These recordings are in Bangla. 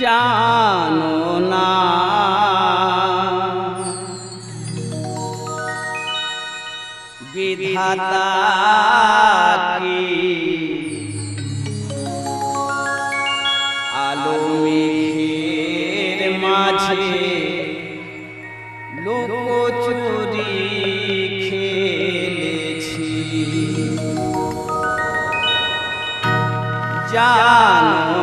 জানো না। বিধাতা কি? আলো মেঘের মাঝে লোকচুরি খেলেছি। জানো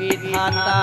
বিধাতা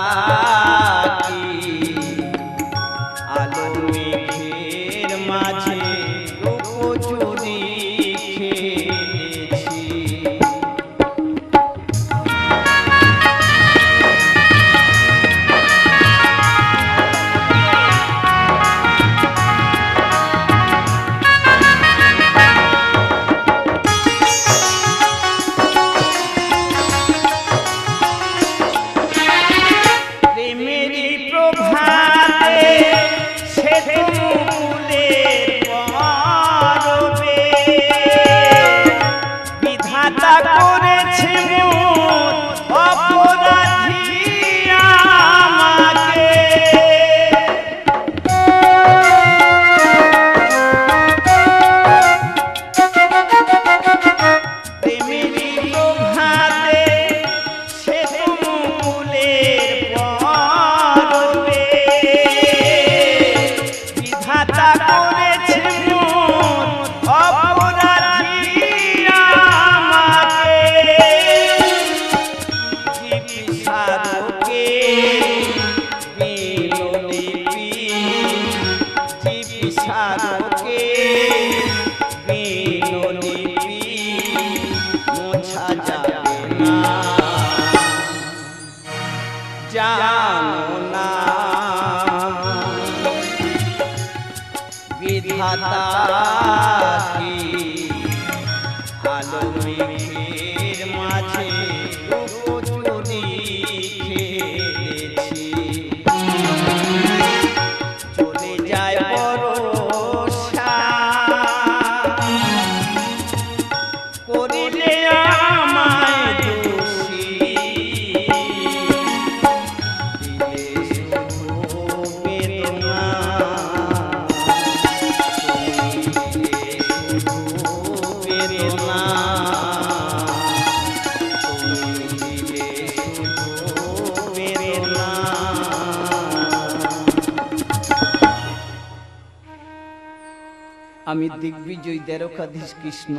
আমি দিগ্বিজয় দ্বারকাধীশ কৃষ্ণ।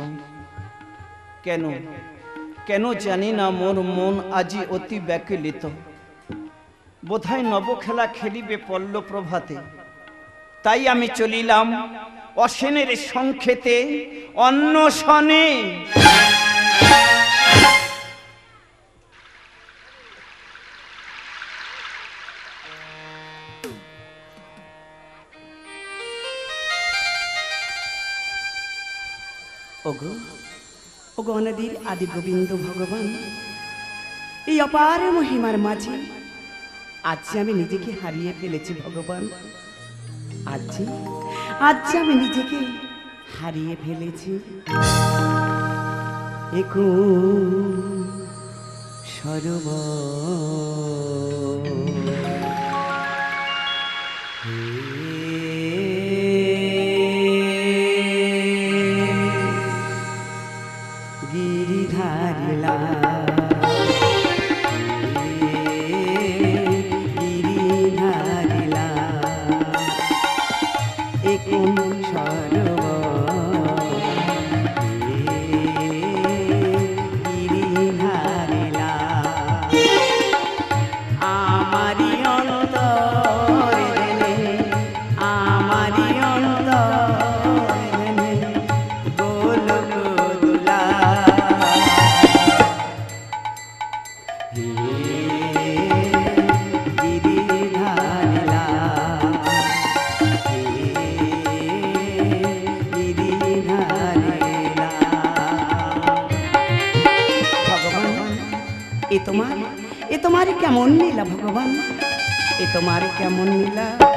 কেন? কেন জানি না মোর মন আজি অতি ব্যাকুলিত। বোধহয় নবখেলা খেলিবে পল্ল প্রভাতে। তাই আমি চলিলাম অসেনের সংক্ষেতে অন্নশনে ওগো ওগো অনাদির আদি গোবিন্দ ভগবান, এই অপার মহিমার মাঝে আজ আমি নিজেকে হারিয়ে ফেলেছি ভগবান। আজ আজ আমি নিজেকে হারিয়ে ফেলেছি। একু সরব। গিরিধারিলা এ তোমার এ তোমার কেমন নীলা ভগবান? এ তোমার কেমন নীলা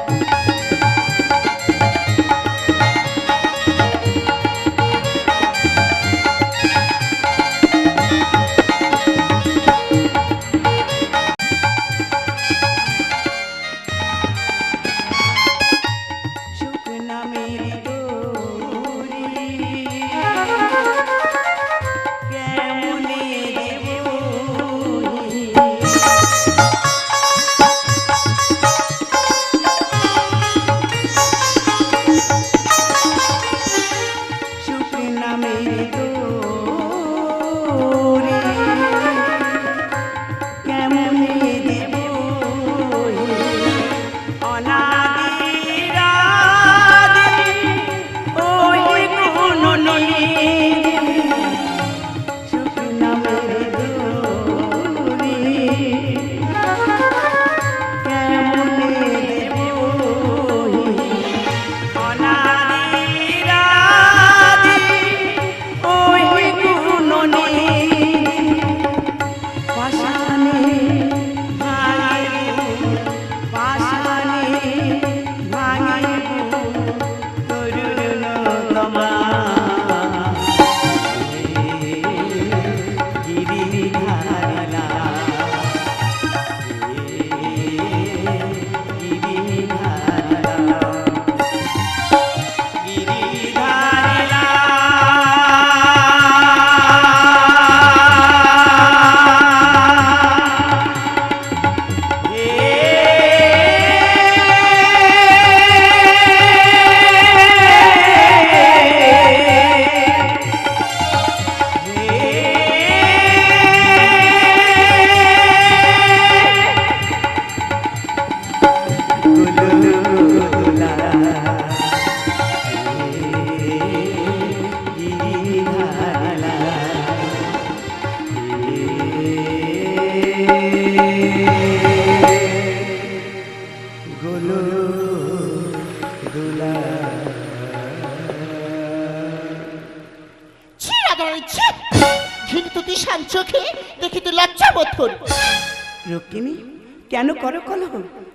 কেন করো কলহ?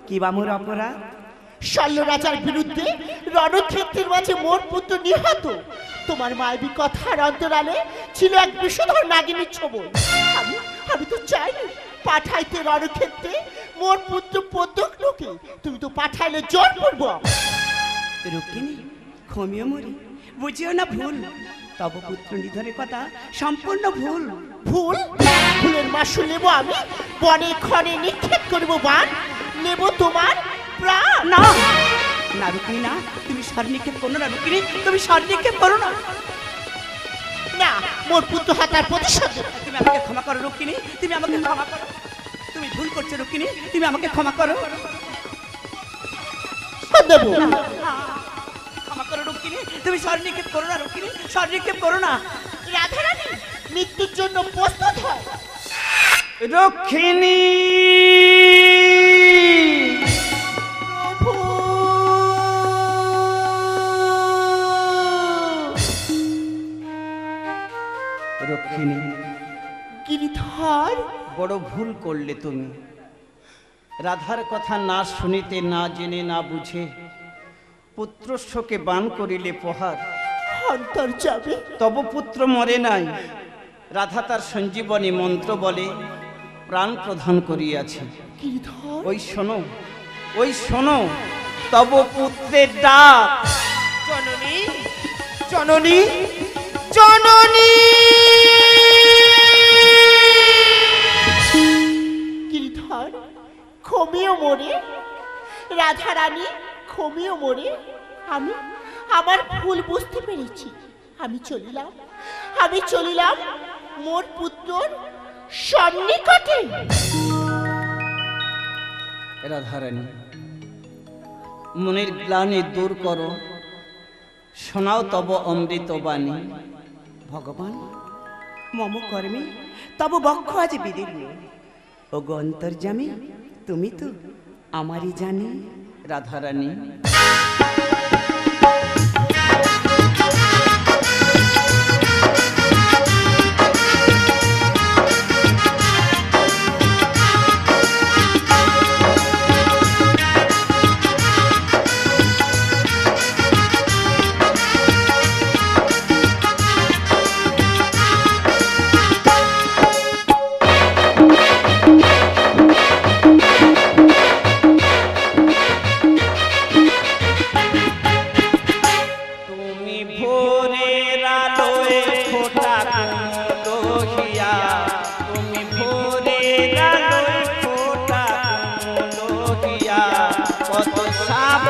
কি বা মোর অপরাধ? শল্য রাজার বিরুদ্ধে রণক্ষেত্রের মাঝে মোর পুত্র নিহত। তোমার মায়াবী কথার অন্তরালে ছিল এক বিষধর নাগিনীর ছবল। আমি আমি তো চাইনি পাঠাইতে রণক্ষেত্রে মোর পুত্র পদ্মক লোকে। তুমি তো পাঠাইলে জোর করব রুক্মিণী ক্ষমিও মরি। বুঝিও না ভুল। তব পুত্র নিধনের কথা সম্পূর্ণ ভুল। ভুল? ভুলের মাসুল নেব আমি। বনে ক্ষণে নিক্ষেপ করব বান। নেব তোমার প্রাণ। না। না রুক্মিণী না তুমি স্বর নিক্ষেপ করো না রুক্মিণী। তুমি স্বর নিক্ষেপ করো না। না মোর পুত্র হাতার প্রতিশোধ। তুমি আমাকে ক্ষমা করো রুক্মিণী। তুমি আমাকে ক্ষমা করো। তুমি ভুল করছ রুক্মিণী। তুমি আমাকে ক্ষমা করো। দেব। রুক্মিণী তুমি স্বর নিক্ষেপ করো না রুক্মিণী স্বর নিক্ষেপ করো না। রাধারানী মৃত্যুর জন্য প্রস্তুত হয় রক্ষিণী রক্ষিণী গিরিধর। বড় ভুল করলে তুমি। রাধার কথা না শুনিতে না জেনে না বুঝে পুত্রস্বকে বান করিলে প্রহার। অন্তর যাবে। তব পুত্র মরে নাই। রাধা তার সঞ্জীবনী মন্ত্র বলে প্রাণ প্রধান করিয়াছে। ওই শোনো ওই শোনো তব পুত্রের ডাক। জননী? জননী? জননী! গিরিধর ক্ষমিও মরে। রাধারানী ক্ষমিও মরে। আমি আমার ভুল বুঝতে পেরেছি। আমি চলিলাম। আমি চলিলাম মোর পুত্রর সন্নিকটে। রাধারানী মনের গ্লানি দূর করো। শোনাও তব অমৃত বাণী। ভগবান মম কর্মে তব বক্ষ আজ বিদীর্ণ। ও গো অন্তর্জামী তুমি তো আমারই জানি। রাধারানী।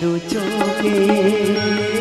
দুচোখে